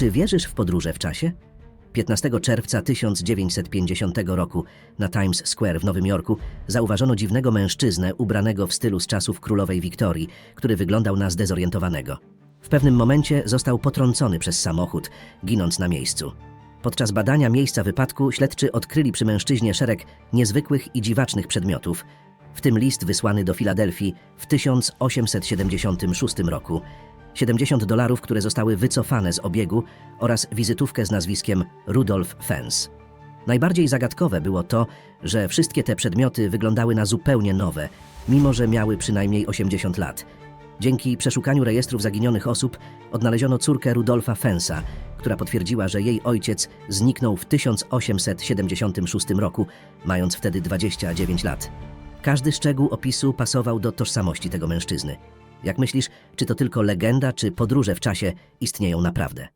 Czy wierzysz w podróże w czasie? 15 czerwca 1950 roku na Times Square w Nowym Jorku zauważono dziwnego mężczyznę ubranego w stylu z czasów królowej Wiktorii, który wyglądał na zdezorientowanego. W pewnym momencie został potrącony przez samochód, ginąc na miejscu. Podczas badania miejsca wypadku śledczy odkryli przy mężczyźnie szereg niezwykłych i dziwacznych przedmiotów, w tym list wysłany do Filadelfii w 1876 roku, 70 dolarów, które zostały wycofane z obiegu oraz wizytówkę z nazwiskiem Rudolf Fens. Najbardziej zagadkowe było to, że wszystkie te przedmioty wyglądały na zupełnie nowe, mimo że miały przynajmniej 80 lat. Dzięki przeszukaniu rejestrów zaginionych osób odnaleziono córkę Rudolfa Fensa, która potwierdziła, że jej ojciec zniknął w 1876 roku, mając wtedy 29 lat. Każdy szczegół opisu pasował do tożsamości tego mężczyzny. Jak myślisz, czy to tylko legenda, czy podróże w czasie istnieją naprawdę?